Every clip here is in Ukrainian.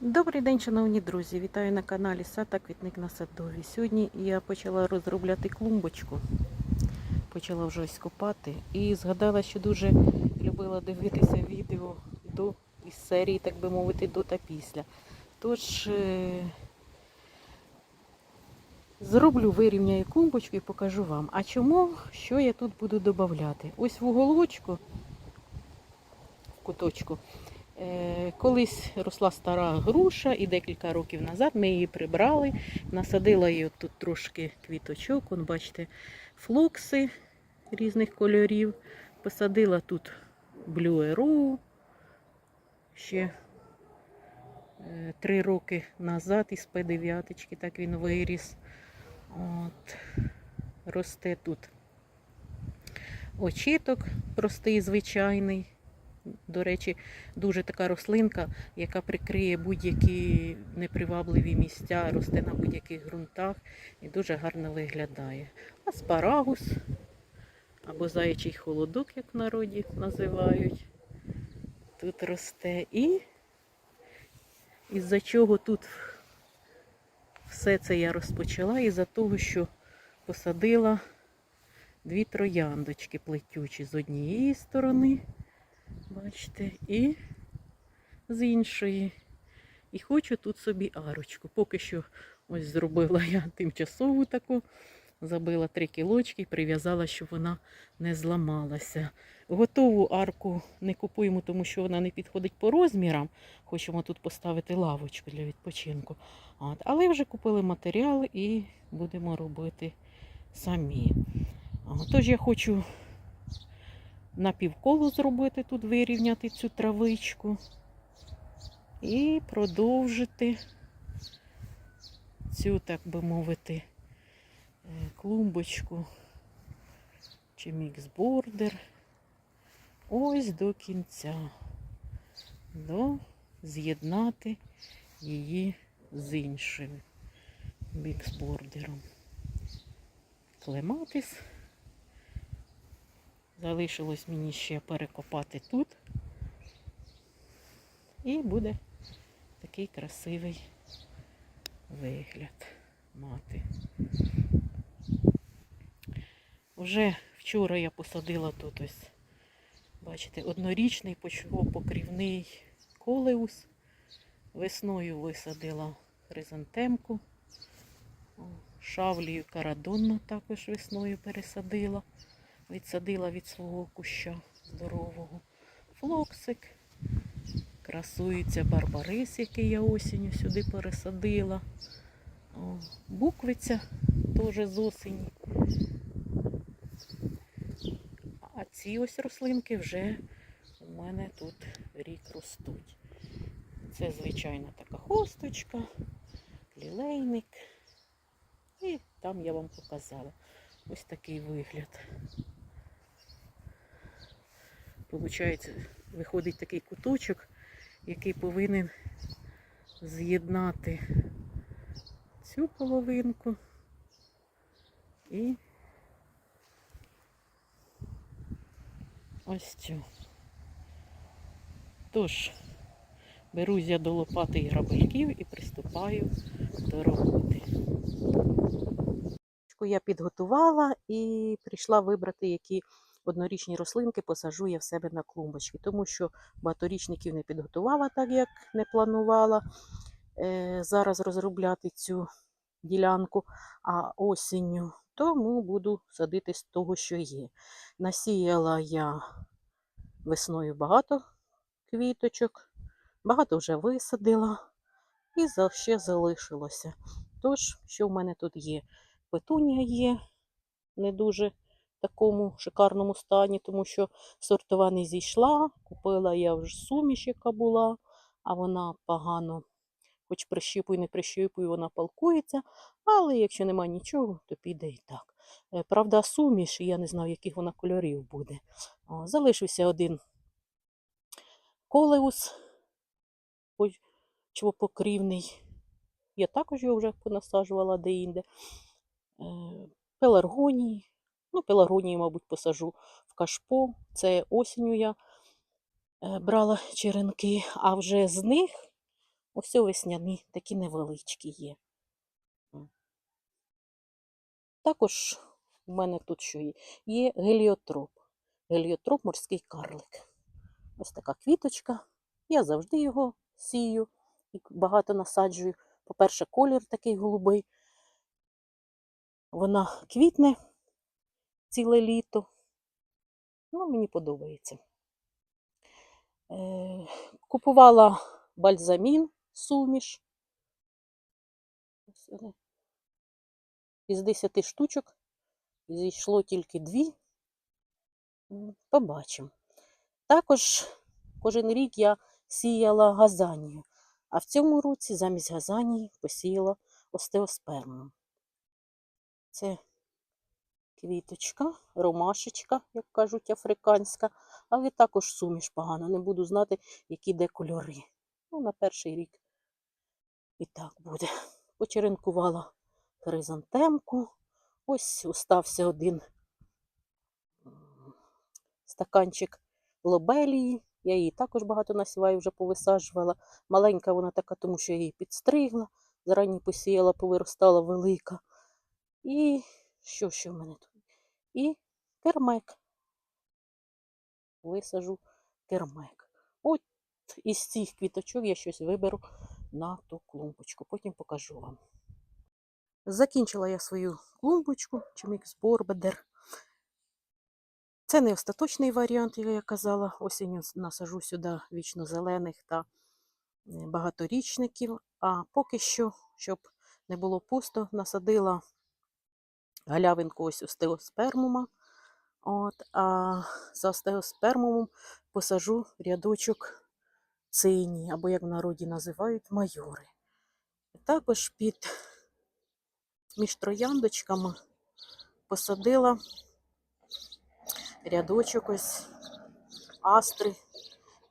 Добрий день, шановні друзі! Вітаю на каналі Сад та Квітник на Садові. Сьогодні я почала розробляти клумбочку, почала вже ось копати і згадала, що дуже любила дивитися відео до із серії, так би мовити, до та після. Тож е, зроблю, вирівняю клумбочку і покажу вам. А чому, що я тут буду додавати? Ось в уголочку, в куточку. Е, Колись росла стара груша, і декілька років назад ми її прибрали, насадила її тут трошки квіточок, Вон, бачите, флокси різних кольорів. Посадила тут Arrow ще е, три роки назад із П9, так він виріс. От, росте тут очіток простий, звичайний. До речі, дуже така рослинка, яка прикриє будь-які непривабливі місця, росте на будь-яких ґрунтах і дуже гарно виглядає. Аспарагус або заячий холодок, як в народі називають. Тут росте. І із-за чого тут все це я розпочала, із-за того, що посадила дві трояндочки плетючі з однієї сторони. Бачите, і з іншої. І хочу тут собі арочку. Поки що ось зробила я тимчасову таку, забила три кілочки і прив'язала, щоб вона не зламалася. Готову арку не купуємо, тому що вона не підходить по розмірам. Хочемо тут поставити лавочку для відпочинку. От. Але вже купили матеріал і будемо робити самі. Тож я хочу на півколу зробити тут, вирівняти цю травичку і продовжити цю, так би мовити, е, клумбочку чи міксбордер ось до кінця, до з'єднати її з іншим міксбордером. Клематис. Залишилось мені ще перекопати тут. І буде такий красивий вигляд мати. Вже вчора я посадила тут ось, бачите, однорічний почвопокрівний колеус. Весною висадила хризантемку. Шавлію карадонну також весною пересадила відсадила від свого куща здорового. Флоксик. Красується барбарис, який я осінню сюди пересадила. О, буквиця теж з осені. А ці ось рослинки вже у мене тут рік ростуть. Це звичайна така хосточка, лілейник. І там я вам показала ось такий вигляд. Получається, виходить такий куточок, який повинен з'єднати цю половинку і ось цю. Тож, берусь я до лопати і грабельків і приступаю до роботи. Я підготувала і прийшла вибрати, які однорічні рослинки посажу я в себе на клумбочки, тому що багаторічників не підготувала так, як не планувала е, зараз розробляти цю ділянку, а осінню, тому буду садити з того, що є. Насіяла я весною багато квіточок, багато вже висадила і ще залишилося. Тож, що в мене тут є? Петунія є не дуже такому шикарному стані, тому що сортова не зійшла. Купила я вже суміш, яка була, а вона погано, хоч прищіпую, не прищіпую, вона палкується. Але якщо нема нічого, то піде і так. Е, Правда, суміш, я не знаю, яких вона кольорів буде. Залишився один колеус чвопокрівний. Я також його вже понасаджувала де-інде. Е, Пеларгонії. Ну, пеларгонії, мабуть, посажу в кашпо. Це осінню я е, брала черенки, а вже з них Ось весняні такі невеличкі є. Також у мене тут що є? Є геліотроп. Геліотроп морський карлик. Ось така квіточка. Я завжди його сію і багато насаджую. По-перше, колір такий голубий. Вона квітне ціле літо. Ну, мені подобається. Е, купувала бальзамін, суміш. Із 10 штучок зійшло тільки дві. Побачимо. Також кожен рік я сіяла газанію, а в цьому році замість газанії посіяла остеосперму. Це квіточка, ромашечка, як кажуть, африканська, але також суміш погано. Не буду знати, які де кольори. Ну, на перший рік і так буде. Почеренкувала хризантемку. Ось остався один стаканчик лобелії. Я її також багато насіваю, вже повисаджувала. Маленька вона така, тому що я її підстригла. Зарані посіяла, повиростала велика. І що ще в мене тут? І кермек. Висажу кермек. От із цих квіточок я щось виберу на ту клумбочку. Потім покажу вам. Закінчила я свою клумбочку, чимікс борбедер. Це не остаточний варіант, як я казала. Осінню насажу сюди вічно зелених та е, багаторічників. А поки що, щоб не було пусто, насадила галявинку ось остеоспермума. От, а за остеоспермумом посажу рядочок цині, або як в народі називають майори. Також під між трояндочками посадила рядочок ось астри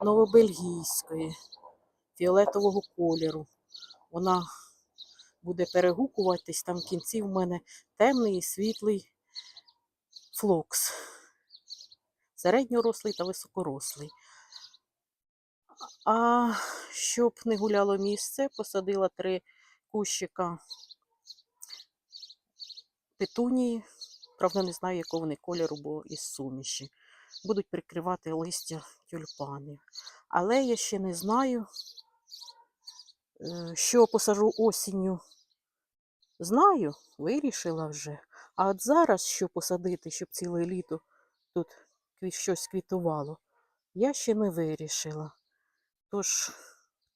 новобельгійської фіолетового кольору. Вона буде перегукуватись, там в кінці в мене темний і світлий флокс. Середньорослий та високорослий. А щоб не гуляло місце, посадила три кущика петунії. Правда, не знаю, якого вони кольору, бо із суміші. Будуть прикривати листя тюльпанів. Але я ще не знаю, що посажу осінню. Знаю, вирішила вже. А от зараз що посадити, щоб ціле літо тут щось квітувало, я ще не вирішила. Тож,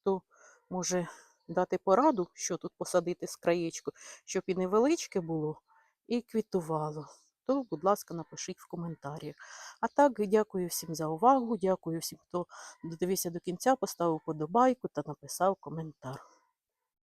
хто може дати пораду, що тут посадити з краєчку, щоб і невеличке було, і квітувало, то, будь ласка, напишіть в коментарях. А так, дякую всім за увагу, дякую всім, хто додивився до кінця, поставив подобайку та написав коментар.